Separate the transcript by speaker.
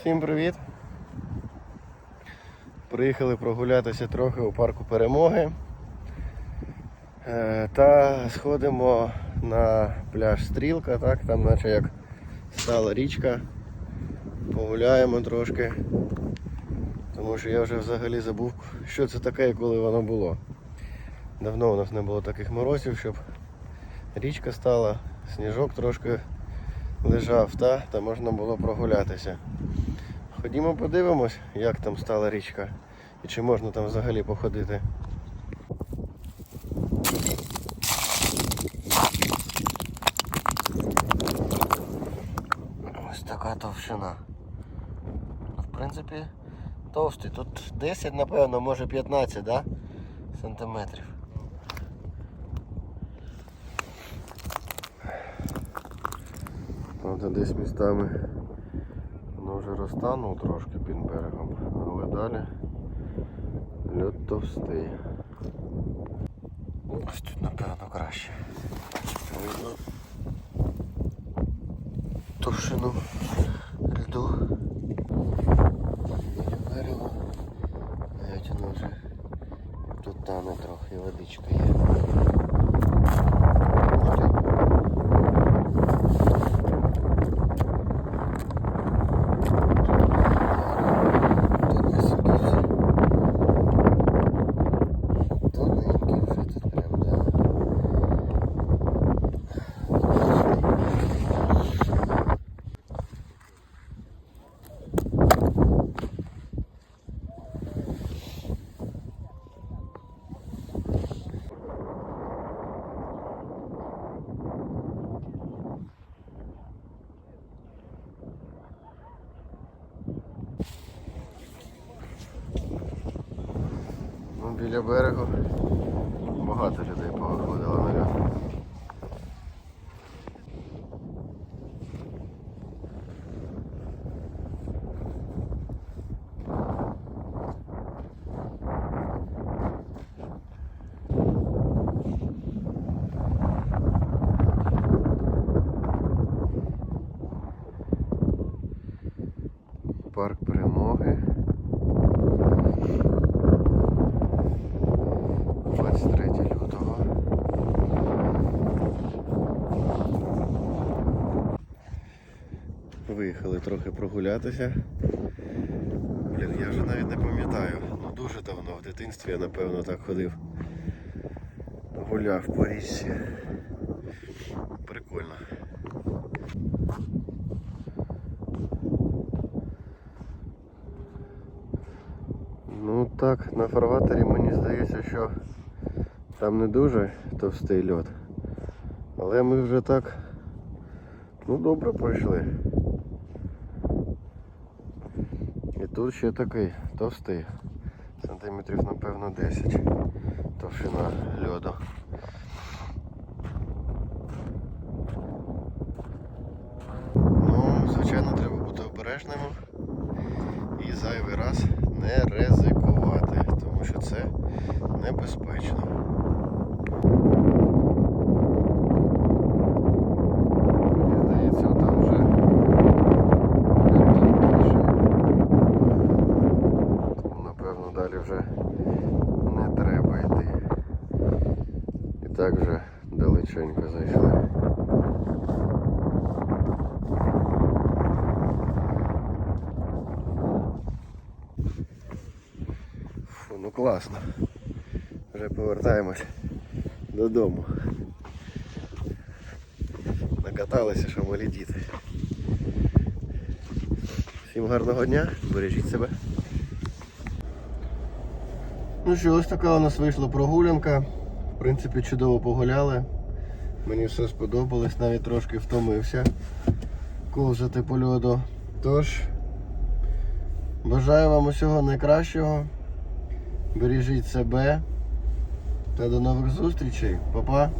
Speaker 1: Всім привіт! Приїхали прогулятися трохи у парку перемоги. Е, Та сходимо на пляж Стрілка, так, там наче як стала річка. Погуляємо трошки. Тому що я вже взагалі забув, що це таке і коли воно було. Давно у нас не було таких морозів, щоб річка стала, сніжок трошки лежав, та, та можна було прогулятися. Ходімо подивимось, як там стала річка і чи можна там взагалі походити. Ось така товщина. В принципі, товстий. Тут 10, напевно, може 15, да? сантиметрів. Правда, десь містами вже розтануло трошки під берегом, але далі льод товстий. Ось тут, напевно, краще. Видно товщину льду. Берегу. Навіть воно вже тут тане трохи, водичка є. Біля берегу багато людей повиходило на льод. Парк перемоги. Виїхали трохи прогулятися. Блін, я вже навіть не пам'ятаю. Ну дуже давно в дитинстві я напевно так ходив. Гуляв по річці. Прикольно. Ну так, на фарватері мені здається, що там не дуже товстий льод. Але ми вже так ну добре пройшли. І тут ще такий товстий. Сантиметрів напевно 10 товщина льоду. Ну, звичайно, треба бути обережним і зайвий раз не ризикувати, тому що це небезпечно. Мені здається, там вже тонкіше. Тому напевно далі вже не треба йти. І так вже далеченько зайшли. Фу, ну класно. Вже повертаємось додому. Накаталися, що малі діти. Всім гарного дня, бережіть себе. Ну що, ось така у нас вийшла прогулянка. В принципі, чудово погуляли. Мені все сподобалось, навіть трошки втомився ковзати по льоду. Тож, бажаю вам усього найкращого. Бережіть себе та до нових зустрічей. Па-па!